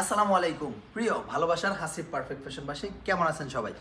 আসসালামু আলাইকুম। প্রিয়, ভালোবাসার হাসির পারফেক্ট ফ্যাশনবাসী কেমন আছেন সবাই?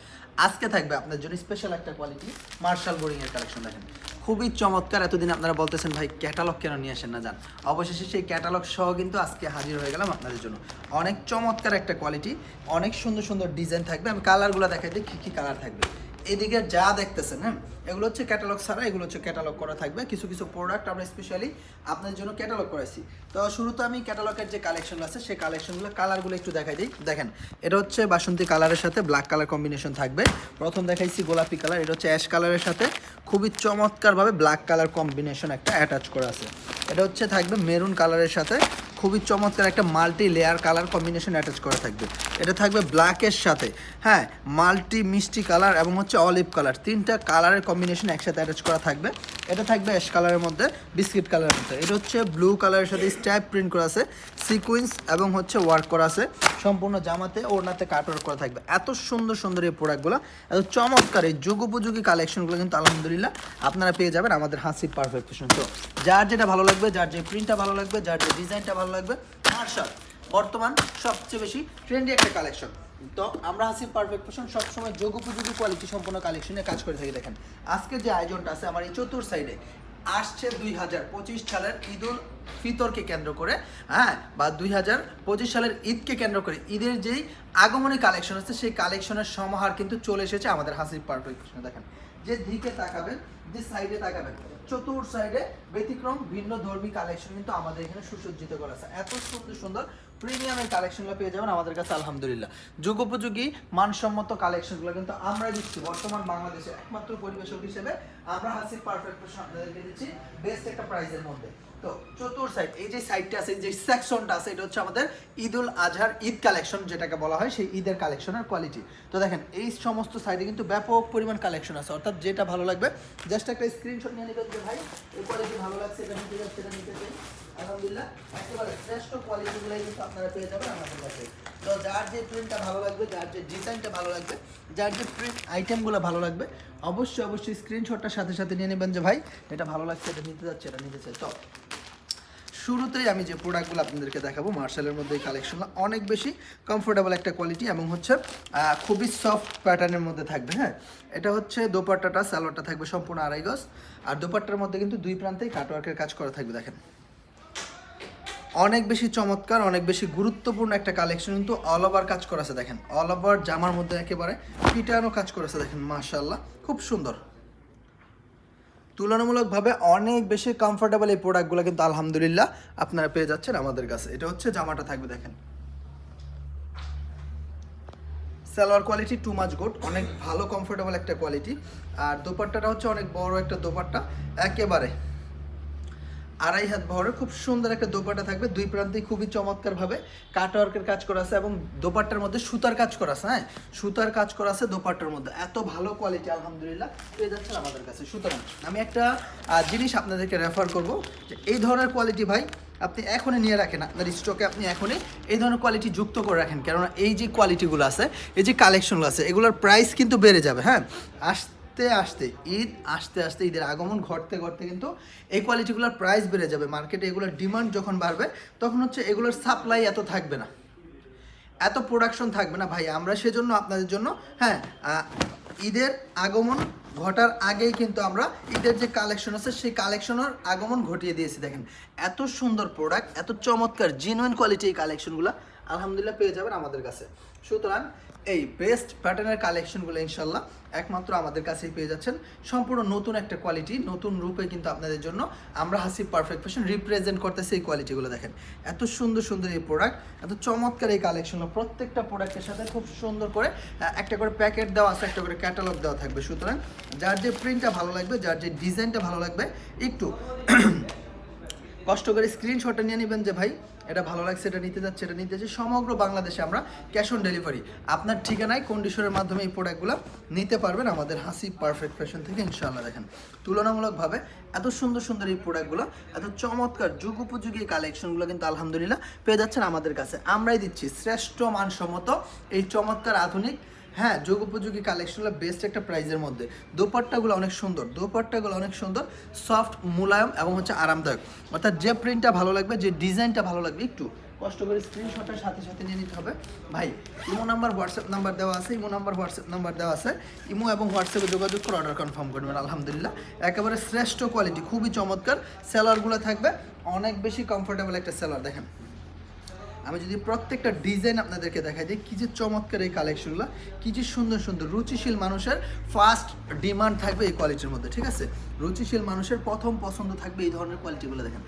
আজকে থাকবে আপনার জন্য স্পেশাল একটা কোয়ালিটি মার্শাল বোরিং এর কালেকশন দেখেন। খুবই চমৎকার, এতদিন আপনারা বলতেছেন, ভাই ক্যাটালগ কেন নিয়ে আসেন না, যান। অবশেষে সেই ক্যাটালগ সহ কিন্তু আজকে হাজির হয়ে গেলাম আপনাদের জন্য। অনেক চমৎকার একটা কোয়ালিটি অনেক সুন্দর সুন্দর ডিজাইন থাকবে। আমি কালারগুলো দেখাই দিই, কী কী কালার থাকবে। এদিকে যা দেখতেছেন হ্যাঁ এগুলো হচ্ছে ক্যাটালগ ছাড়া, এগুলো হচ্ছে ক্যাটালগ করা থাকবে। কিছু কিছু প্রোডাক্ট আমরা স্পেশালি আপনাদের জন্য ক্যাটালগ করেছি। তো শুরুতে আমি ক্যাটালগের যে কালেকশন আছে, সেই কালেকশনগুলো কালারগুলো একটু দেখাই দিই। দেখেন, এটা হচ্ছে বাসন্তী কালারের সাথে ব্ল্যাক কালার কম্বিনেশন থাকবে। প্রথম দেখাইছি গোলাপি কালার এটা হচ্ছে অ্যাশ কালারের সাথে খুবই চমৎকারভাবে ব্ল্যাক কালার কম্বিনেশন একটা অ্যাটাচ করা আছে। এটা হচ্ছে থাকবে মেরুন কালারের সাথে খুবই চমৎকার একটা multi layer colour combination attach করা থাকবে। এটা থাকবে ব্ল্যাকের সাথে। হ্যাঁ মাল্টি মিষ্টি কালার এবং হচ্ছে অলিভ কালার তিনটা কালারের কম্বিনেশন একসাথে অ্যাটাচ করা থাকবে। এটা থাকবে অ্যাশ কালারের মধ্যে বিস্কিট কালারের মধ্যে। এটা হচ্ছে ব্লু কালারের সাথে স্ট্যাপ প্রিন্ট করা আছে সিকুইন্স এবং হচ্ছে ওয়ার্ক করা আছে। সম্পূর্ণ জামাতে, ওড়নাতে কাটওয়ার্ক করা থাকবে। এত সুন্দর সুন্দর এই প্রোডাক্টগুলো এত চমৎকার এই যুগোপযোগী কালেকশনগুলো কিন্তু আলহামদুলিল্লাহ আপনারা পেয়ে যাবেন আমাদের হাসি পারফেক্ট ফ্যাশন তো যার যেটা ভালো লাগবে, যার যে প্রিন্টটা ভালো লাগবে, যার যে ডিজাইনটা ভালো লাগবে, মার্শাল, বর্তমান সবচেয়ে বেশি ট্রেন্ডি একটা কালেকশন তো আমরা হাসি পারফেক্ট ফ্যাশন সবসময় যোগ উপযোগী কোয়ালিটি সম্পন্ন কালেকশনে কাজ করে থাকি, দেখেন। আজকে যে আয়োজনটা আছে আমার এই চতুর সাইডে আসছে দুই হাজার পঁচিশ সালের ঈদুল ফিতরকে কেন্দ্র করে হ্যাঁ বা দুই হাজার পঁচিশ সালের ঈদকে কেন্দ্র করে, ঈদের যেই আগমনী কালেকশন আছে, সেই কালেকশনের সমাহার কিন্তু চলে এসেছে আমাদের হাসি পারফেক্ট দেখেন। যে দিকে তাকাবেন যে সাইডে তাকাবেন। চতুর সাইডে ব্যতিক্রম, ভিন্ন ধর্মী কালেকশন কিন্তু আমাদের এখানে সুসজ্জিত করা আছে। এত সুন্দর সুন্দর প্রিমিয়ামের কালেকশনগুলো পেয়ে যাবেন আমাদের কাছে, আলহামদুলিল্লাহ। যুগোপযোগী মানসম্মত কালেকশনগুলো কিন্তু আমরা দিচ্ছি। বর্তমান বাংলাদেশে একমাত্র পরিবেশক হিসেবে আমরা হাসির পারফেক্ট আপনাদেরকে দিচ্ছি বেস্ট একটা প্রাইজের মধ্যে। তো চতুর সাইড এই যে আছে যে সেকশনটা আছে হচ্ছে আমাদের আজহার ঈদ কালেকশন যেটাকে বলা হয়, সেই ঈদের কোয়ালিটি তো দেখেন, এই সমস্ত সাইডে কিন্তু ব্যাপক পরিমাণ কালেকশন আছে। অর্থাৎ যেটা ভালো লাগবে জাস্ট একটা স্ক্রিনশট নিয়ে নেবেন যে ভাই এই কোয়ালিটি ভালো লাগছে এটা নিতে যাচ্ছে এটা নিতে চাই। আলহামদুলিল্লাহ, একেবারে শ্রেষ্ঠ কোয়ালিটিগুলোই কিন্তু আপনারা পেয়ে যাবেন আমাদের কাছে। তো যার যে প্রিন্টটা ভালো লাগবে, যার যে ডিজাইনটা ভালো লাগবে, যার যে প্রিন্ট আইটেমগুলো ভালো লাগবে, অবশ্যই অবশ্যই স্ক্রিনশটটার সাথে সাথে নিয়ে নেবেন যে ভাই, এটা ভালো লাগছে, এটা নিতে যাচ্ছে, এটা নিতে চাই। তো শুরুতেই আমি যে প্রোডাক্টগুলো আপনাদেরকে দেখাবো মার্শালের মধ্যে কালেকশনগুলো অনেক বেশি কমফোর্টেবল একটা কোয়ালিটি এবং হচ্ছে খুবই সফট প্যাটার্নের মধ্যে থাকবে হ্যাঁ? এটা হচ্ছে দোপাট্টাটা, সালোয়ারটা থাকবে সম্পূর্ণ আড়াই গজ। আর দোপাট্টার মধ্যে কিন্তু দুই প্রান্তেই কাটওয়ার্কের কাজ করা থাকবে, দেখেন। অনেক বেশি চমৎকার, অনেক বেশি গুরুত্বপূর্ণ একটা কালেকশন কিন্তু অল ওভার কাজ করেছে, দেখেন। অল ওভার জামার মধ্যে একেবারে পিটানো কাজ করেছে, দেখেন মাশাল্লাহ খুব সুন্দর। তুলনামূলকভাবে অনেক বেশি কমফোর্টেবল এই প্রোডাক্টগুলো কিন্তু আলহামদুলিল্লাহ আপনারা পেয়ে যাচ্ছেন আমাদের কাছে। এটা হচ্ছে জামাটা থাকবে দেখেন। Salwar quality too much good অনেক ভালো কমফোর্টেবল একটা কোয়ালিটি আর দোপাট্টাটা হচ্ছে অনেক বড় একটা দোপাট্টা। একেবারে আড়াই হাত বহরের খুব সুন্দর একটা দোপাট্টা থাকবে। দুই প্রান্তে খুবই চমৎকারভাবে কাটওয়ার্কের কাজ করা আছে এবং দোপাট্টার মধ্যে সুতার কাজ করা আছে হ্যাঁ? সুতার কাজ করা আছে দোপাট্টার মধ্যে। এত ভালো কোয়ালিটি আলহামদুলিল্লাহ। পেয়ে যাচ্ছেন আমাদের কাছে সুতরাং। আমি একটা জিনিস আপনাদেরকে রেফার করব যে এই ধরনের কোয়ালিটি ভাই আপনি এখনই নিয়ে রাখেন আপনার স্টকে আপনি এখনই এই ধরনের কোয়ালিটি যুক্ত করে রাখেন। কেননা এই যে কোয়ালিটিগুলো আছে, এই যে কালেকশনগুলো আছে, এগুলোর প্রাইস কিন্তু বেড়ে যাবে হ্যাঁ? আসতে আসতে, ঈদ আসতে আসতে, ঈদের আগমন ঘটতে ঘটতে কিন্তু এই কোয়ালিটিগুলোর প্রাইস বেড়ে যাবে। মার্কেটে এগুলোর ডিমান্ড যখন বাড়বে, তখন হচ্ছে এগুলোর সাপ্লাই এত থাকবে না। এত প্রোডাকশন থাকবে না। ভাই, আমরা সেজন্য আপনাদের জন্য হ্যাঁ ঈদের আগমন ঘটার আগেই কিন্তু আমরা ঈদের যে কালেকশন আছে, সেই কালেকশনের আগমন ঘটিয়ে দিয়েছি। দেখেন, এত সুন্দর প্রোডাক্ট এত চমৎকার জেনুইন কোয়ালিটি এই কালেকশনগুলো আলহামদুলিল্লাহ পেয়ে যাবেন আমাদের কাছে। সুতরাং এই বেস্ট প্যাটার্নের কালেকশনগুলো ইনশাল্লাহ একমাত্র আমাদের কাছেই পেয়ে যাচ্ছেন। সম্পূর্ণ নতুন একটা কোয়ালিটি নতুন রূপে কিন্তু আপনাদের জন্য আমরা হাসি পারফেক্ট ফ্যাশন রিপ্রেজেন্ট করতেছি এই কোয়ালিটিগুলো দেখেন। এত সুন্দর সুন্দর এই প্রোডাক্ট এত চমৎকার এই কালেকশনগুলো প্রত্যেকটা প্রোডাক্টের সাথে খুব সুন্দর করে একটা করে প্যাকেট দেওয়া আছে, একটা করে ক্যাটালগ দেওয়া থাকবে। সুতরাং যার যে প্রিন্টটা ভালো লাগবে, যার যে ডিজাইনটা ভালো লাগবে, একটু কষ্ট করে স্ক্রিনশটটা নিয়ে নেবেন যে, ভাই, এটা ভালো লাগছে, এটা নিতে যাচ্ছে, এটা নিতে যাচ্ছে। সমগ্র বাংলাদেশে আমরা ক্যাশ অন ডেলিভারি আপনার ঠিকানায় কন্ডিশনের মাধ্যমে এই প্রোডাক্টগুলো নিতে পারবেন আমাদের হাসি পারফেক্ট ফ্যাশন থেকে, ইনশাআল্লাহ দেখেন। তুলনামূলকভাবে এত সুন্দর সুন্দর এই প্রোডাক্টগুলো এত চমৎকার, যুগ উপযোগী কালেকশনগুলো কিন্তু আলহামদুলিল্লাহ পেয়ে যাচ্ছেন আমাদের কাছে। আমরাই দিচ্ছি শ্রেষ্ঠ মানসম্মত এই চমৎকার আধুনিক হ্যাঁ যোগ উপযোগী কালেকশনগুলো বেস্ট একটা প্রাইজের মধ্যে। দোপাট্টাগুলো অনেক সুন্দর, দোপাট্টাগুলো অনেক সুন্দর সফট মুলায়ম এবং হচ্ছে আরামদায়ক। অর্থাৎ যে প্রিন্টটা ভালো লাগবে, যে ডিজাইনটা ভালো লাগবে, একটু কষ্ট করে স্ক্রিনশটের সাথে সাথে নিয়ে নিতে হবে। ভাই, ইমো নাম্বার হোয়াটসঅ্যাপ নাম্বার দেওয়া আছে, ইমো নাম্বার হোয়াটসঅ্যাপ নাম্বার দেওয়া আছে। ইমো এবং হোয়াটসঅ্যাপে যোগাযোগ করে অর্ডার কনফার্ম করবেন, আলহামদুলিল্লাহ। একেবারে শ্রেষ্ঠ কোয়ালিটি খুবই চমৎকার। সেলারগুলো থাকবে, অনেক বেশি কমফোর্টেবল একটা সেলার দেখেন। আমি যদি প্রত্যেকটা ডিজাইন আপনাদেরকে দেখাই যে কী যে চমৎকার এই কালেকশনগুলো কী যে সুন্দর সুন্দর রুচিশীল মানুষের ফার্স্ট ডিমান্ড থাকবে এই কোয়ালিটির মধ্যে, ঠিক আছে? রুচিশীল মানুষের প্রথম পছন্দ থাকবে এই ধরনের কোয়ালিটিগুলো দেখেন।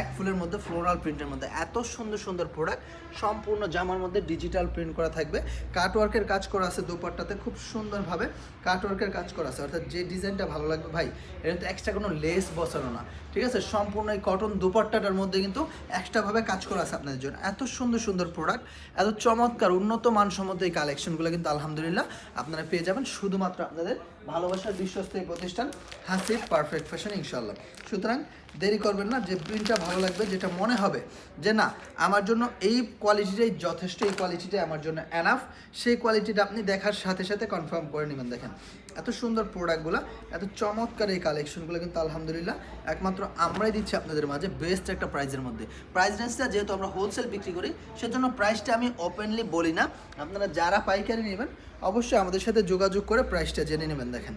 এক ফুলের মধ্যে ফ্লোরাল প্রিন্টের মধ্যে। এত সুন্দর সুন্দর প্রোডাক্ট সম্পূর্ণ জামার মধ্যে ডিজিটাল প্রিন্ট করা থাকবে। কাটওয়ার্কের কাজ করা আছে দুপাট্টাতে খুব সুন্দরভাবে। কাটওয়ার্কের কাজ করা আছে। অর্থাৎ যে ডিজাইনটা ভালো লাগবে, ভাই, এটা তো এক্সট্রা কোনো লেস বসানো না। ঠিক আছে? সম্পূর্ণ এই কটন দুপাট্টাটার মধ্যে কিন্তু এক্সট্রাভাবে কাজ করা আছে আপনাদের জন্য। এত সুন্দর সুন্দর প্রোডাক্ট এত চমৎকার উন্নত মানসম্মত এই কালেকশনগুলো কিন্তু আলহামদুলিল্লাহ আপনারা পেয়ে যাবেন। শুধুমাত্র আপনাদের ভালোবাসার বিশ্বস্ত এই প্রতিষ্ঠান হাসিফ পারফেক্ট ফ্যাশন ইনশাল্লাহ সুতরাং দেরি করবেন না, যে প্রিন্টটা ভালো লাগবে, যেটা মনে হবে যে না, আমার জন্য এই কোয়ালিটিটাই যথেষ্ট, এই কোয়ালিটিটাই আমার জন্য অ্যানাফ সেই কোয়ালিটিটা আপনি দেখার সাথে সাথে কনফার্ম করে নেবেন, দেখেন। এত সুন্দর প্রোডাক্টগুলো এত চমৎকার এই কালেকশনগুলো কিন্তু আলহামদুলিল্লাহ। একমাত্র আমরাই দিচ্ছি আপনাদের মাঝে বেস্ট একটা প্রাইজের মধ্যে। প্রাইস রেঞ্জটা যেহেতু আমরা হোলসেল বিক্রি করি, সেজন্য প্রাইসটা আমি ওপেনলি বলি না। আপনারা যারা পাইকারি নেবেন, অবশ্যই আমাদের সাথে যোগাযোগ করে প্রাইসটা জেনে নেবেন, দেখেন।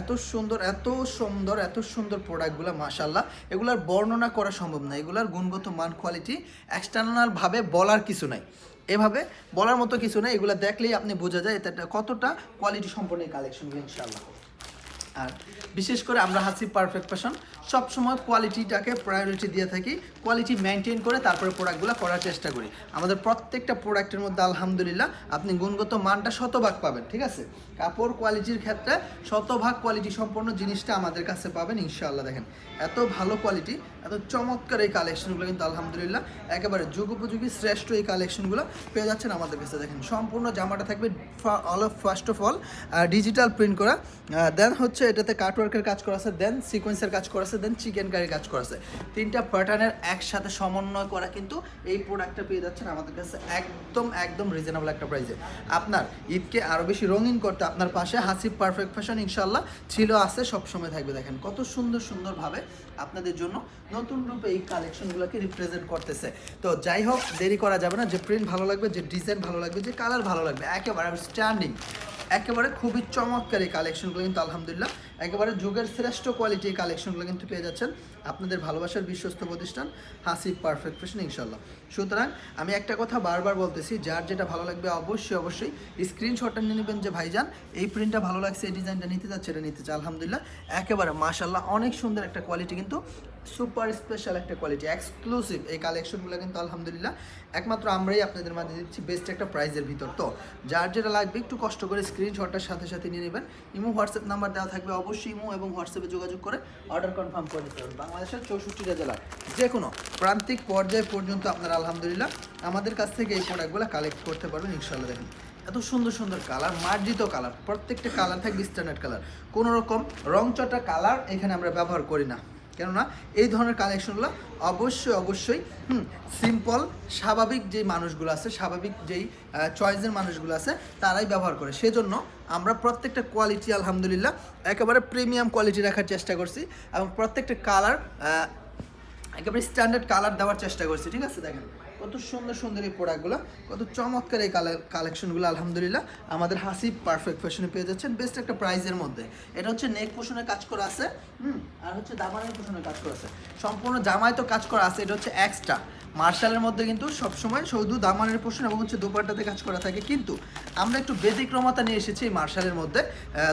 এত সুন্দর এত সুন্দর এত সুন্দর প্রোডাক্টগুলো মাশাল্লাহ এগুলার বর্ণনা করা সম্ভব না। এগুলার গুণগত মান কোয়ালিটি এক্সটার্নালভাবে বলার কিছু নাই। এভাবে বলার মতো কিছু নেই, এগুলো দেখলেই আপনি বোঝা যায় এটা কতটা কোয়ালিটি সম্পন্ন কালেকশন ইনশাআল্লাহ। আর বিশেষ করে আমরা হাসি পারফেক্ট ফ্যাশন সবসময় কোয়ালিটিটাকে প্রায়োরিটি দিয়ে থাকি কোয়ালিটি মেনটেন করে তারপরে প্রোডাক্টগুলো করার চেষ্টা করি। আমাদের প্রত্যেকটা প্রোডাক্টের মধ্যে আলহামদুলিল্লাহ আপনি গুণগত মানটা শতভাগ পাবেন, ঠিক আছে? কাপড় কোয়ালিটির ক্ষেত্রে শতভাগ কোয়ালিটি সম্পন্ন জিনিসটা আমাদের কাছে পাবেন, ইনশাআল্লাহ দেখেন। এত ভালো কোয়ালিটি এত চমৎকার এই কালেকশনগুলো কিন্তু আলহামদুলিল্লাহ একেবারে যুগোপযোগী, শ্রেষ্ঠ এই কালেকশনগুলো পেয়ে যাচ্ছেন আমাদের কাছে, দেখেন। সম্পূর্ণ জামাটা থাকবে all of first of all digital print করা। দেন হচ্ছে এটাতে কাটওয়ার্কের কাজ করা আছে দেন সিকোয়েন্সের কাজ করা আছে দেন চিকেন কারির কাজ করা আছে তিনটা প্যাটার্নের একসাথে সমন্বয় করা কিন্তু এই প্রোডাক্টটা পেয়ে যাচ্ছেন আমাদের কাছে একদম একদম রিজনেবল একটা প্রাইসে আপনার ঈদকে আরও বেশি রঙিন করতে আপনার পাশে হাসি পারফেক্ট ফ্যাশন ইনশাল্লাহ ছিল, আছে, সবসময় থাকবে দেখেন। কত সুন্দর, সুন্দরভাবে আপনাদের জন্য নতুন রূপে এই কালেকশনগুলোকে রিপ্রেজেন্ট করতেছে। তো যাই হোক, দেরি করা যাবে না, যে প্রিন্ট ভালো লাগবে, যে ডিজাইন ভালো লাগবে, যে কালার ভালো লাগবে, একেবারে স্ট্যান্ডিং একেবারে খুবই চমৎকার এই কালেকশনগুলো কিন্তু আলহামদুলিল্লাহ। একেবারে যুগের শ্রেষ্ঠ কোয়ালিটি এই কালেকশনগুলো কিন্তু পেয়ে যাচ্ছেন আপনাদের ভালোবাসার বিশ্বস্ত প্রতিষ্ঠান হাসি পারফেক্ট ফ্যাশন ইনশাল্লাহ সুতরাং আমি একটা কথা বারবার বলতেছি, যার যেটা ভালো লাগবে অবশ্যই অবশ্যই স্ক্রিনশটটা নিয়ে নেবেন যে ভাইজান, এই প্রিন্টটা ভালো লাগছে, এই ডিজাইনটা নিতে যাচ্ছে এটা নিতে চাই আলহামদুলিল্লাহ। একেবারে মাশাল্লাহ অনেক সুন্দর একটা কোয়ালিটি কিন্তু সুপার স্পেশাল একটা কোয়ালিটি এক্সক্লুসিভ এই কালেকশনগুলো কিন্তু আলহামদুলিল্লাহ একমাত্র আমরাই আপনাদের মাঝে দিচ্ছি বেস্ট একটা প্রাইজের ভিতর। তো যার যেটা লাগবে, একটু কষ্ট করে স্ক্রিনশটটার সাথে সাথে নিয়ে নেবেন। ইমো, হোয়াটসঅ্যাপ নাম্বার দেওয়া থাকবে অবশ্যই। ইমো এবং হোয়াটসঅ্যাপে যোগাযোগ করে অর্ডার কনফার্ম করে নিতে পারবেন। বাংলাদেশের চৌষট্টিটা জেলার যে কোনো প্রান্তিক পর্যায় পর্যন্ত আপনারা আলহামদুলিল্লাহ আমাদের কাছ থেকে এই প্রোডাক্টগুলো কালেক্ট করতে পারবেন ইনশাল্লাহ দেখেন। এত সুন্দর সুন্দর কালার মার্জিত কালার প্রত্যেকটা কালার থাকবে স্ট্যান্ডার্ড কালার কোনো রকম রং চটা কালার এখানে আমরা ব্যবহার করি না। কেননা এই ধরনের কালেকশনগুলো অবশ্যই অবশ্যই, হুম সিম্পল স্বাভাবিক যেই মানুষগুলো আছে, স্বাভাবিক যেই চয়েসের মানুষগুলো আছে, তারাই ব্যবহার করে। সেজন্য আমরা প্রত্যেকটা কোয়ালিটি আলহামদুলিল্লাহ, একেবারে প্রিমিয়াম কোয়ালিটি রাখার চেষ্টা করছি এবং প্রত্যেকটা কালার একেবারে স্ট্যান্ডার্ড কালার দেওয়ার চেষ্টা করছি। ঠিক আছে, দেখেন। কত সুন্দর সুন্দর এই প্রোডাক্টগুলো কত চমৎকার এই কালেকশন কালেকশনগুলো আলহামদুলিল্লাহ। আমাদের হাসি পারফেক্ট ফ্যাশনে পেয়ে যাচ্ছেন। বেস্ট একটা প্রাইজের মধ্যে। এটা হচ্ছে নেক পোষণের কাজ করা আছে, হুম? আর হচ্ছে দামানের পোষণের কাজ করা আছে। সম্পূর্ণ জামায় তো কাজ করা আছে। এটা হচ্ছে এক্সট্রা মার্শালের মধ্যে কিন্তু সবসময় শুধু দামানের পোষণ এবং হচ্ছে দোপাট্টাতে কাজ করা থাকে। কিন্তু আমরা একটু ব্যতিক্রমতা নিয়ে এসেছি এই মার্শালের মধ্যে।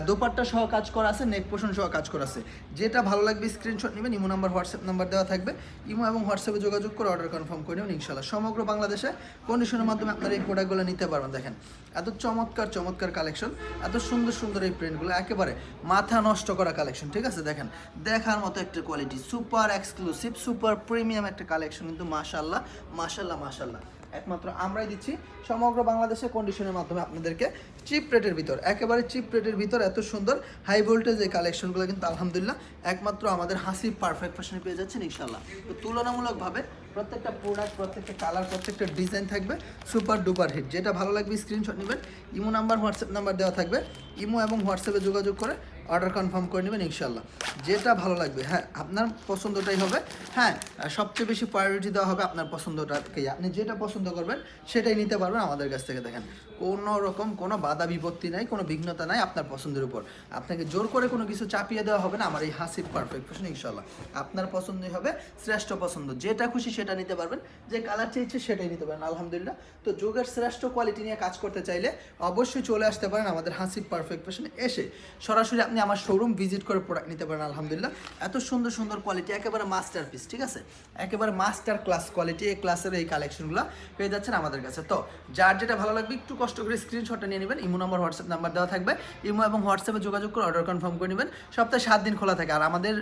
দোপাট্টা সহ কাজ করা আছে, নেক পোষণ সহ কাজ করা আছে। যেটা ভালো লাগবে স্ক্রিনশট নেবেন, ইমো নাম্বার, হোয়াটসঅ্যাপ নাম্বার দেওয়া থাকবে। ইমো এবং হোয়াটসঅ্যাপে যোগাযোগ করে অর্ডার কনফার্ম করে নেবেন ইনশাল্লাহ সমগ্র বাংলাদেশে কন্ডিশনের মাধ্যমে আপনারা এই প্রোডাক্টগুলো নিতে পারবেন। দেখেন, এত চমৎকার চমৎকার কালেকশন এত সুন্দর সুন্দর এই প্রিন্টগুলো একেবারে মাথা নষ্ট করা কালেকশন ঠিক আছে? দেখেন, দেখার মতো একটা quality super exclusive super premium একটা কালেকশন কিন্তু মাশাল্লাহ মাশাল্লাহ মাশাল্লাহ মাশাল্লাহ একমাত্র আমরাই দিচ্ছি সমগ্র বাংলাদেশের কন্ডিশনের মাধ্যমে আপনাদেরকে চিপ রেটের ভিতর। একেবারে চিপ রেটের ভিতর এত সুন্দর হাই ভোল্টেজ এই কালেকশনগুলো কিন্তু আলহামদুলিল্লাহ একমাত্র আমাদের হাসি পারফেক্ট ফ্যাশনে পেয়ে যাচ্ছেন ইনশাল্লাহ তো তুলনামূলকভাবে প্রত্যেকটা প্রোডাক্ট প্রত্যেকটা কালার প্রত্যেকটা ডিজাইন থাকবে সুপার ডুপার হিট যেটা ভালো লাগবে স্ক্রিনশট নেবেন, ইমো নাম্বার হোয়াটসঅ্যাপ নাম্বার দেওয়া থাকবে। ইমো এবং হোয়াটসঅ্যাপে যোগাযোগ করে অর্ডার কনফার্ম করে নেবেন ইনশাল্লাহ যেটা ভালো লাগবে হ্যাঁ আপনার পছন্দটাই হবে। হ্যাঁ সবচেয়ে বেশি প্রায়োরিটি দেওয়া হবে আপনার পছন্দটাকে। আপনি যেটা পছন্দ করবেন, সেটাই নিতে পারবেন আমাদের কাছ থেকে, দেখেন। কোনো রকম কোনো বাধা বিপত্তি নাই, কোনো বিঘ্নতা নাই আপনার পছন্দের উপর। আপনাকে জোর করে কোনো কিছু চাপিয়ে দেওয়া হবে না, আমার এই হাসির পারফেক্ট ফ্যাশন ইনশাল্লাহ আপনার পছন্দই হবে, শ্রেষ্ঠ পছন্দ। যেটা খুশি সেটা নিতে পারবেন, যে কালার চেয়েছে সেটাই নিতে পারেন আলহামদুলিল্লাহ। তো যুগের শ্রেষ্ঠ কোয়ালিটি নিয়ে কাজ করতে চাইলে অবশ্যই চলে আসতে পারেন আমাদের হাসির পারফেক্ট ফ্যাশনে এসে। সরাসরি আপনি আমার শোরুম ভিজিট করে প্রোডাক্ট নিতে পারেন, আলহামদুলিল্লাহ। এত সুন্দর সুন্দর কোয়ালিটি একেবারে মাস্টার পিস ঠিক আছে? একেবারে মাস্টার ক্লাস কোয়ালিটি এই ক্লাসের এই কালেকশনগুলো পেয়ে যাচ্ছেন আমাদের কাছে। তো, যার যেটা ভালো লাগবে, একটু কষ্ট করে স্ক্রিনশটটা নিয়ে নেবেন। ইমো নম্বর হোয়াটসঅ্যাপ নাম্বার দেওয়া থাকবে। ইমো এবং হোয়াটসঅ্যাপে যোগাযোগ করে অর্ডার কনফার্ম করে নেবেন। সপ্তাহে সাত দিন খোলা থাকে। আর আমাদের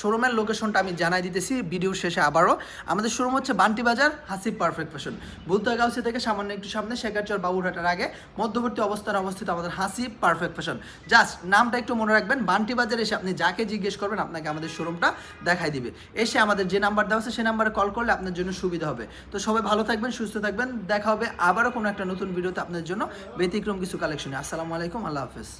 শোরুমের লোকেশনটা আমি জানাই দিতেছি ভিডিও শেষে আবারও। আমাদের শোরুম হচ্ছে বান্টি বাজার, হাসিব পারফেক্ট ফ্যাশন বুলতা গাউসি থেকে সামান্য একটু সামনে শেখারচর বাবুরহাটের আগে মধ্যবর্তী অবস্থানে অবস্থিত আমাদের হাসিব পারফেক্ট ফ্যাশন জাস্ট নামটা একটু মনে রাখবেন বান্টি বাজারে এসে আপনি যাকে জিজ্ঞেস করবেন, আপনাকে আমাদের শোরুমটা দেখাই দিবে। এসে আমাদের যে নাম্বার দেওয়া আছে সেই নাম্বারে কল করলে আপনার জন্য সুবিধা হবে। তো সবাই ভালো থাকবেন, সুস্থ থাকবেন। দেখা হবে আবারও কোনো একটা নতুন ভিডিওতে আপনার জন্য ব্যতিক্রম কিছু কালেকশনে আসসালামু আলাইকুম, আল্লাহ হাফেজ।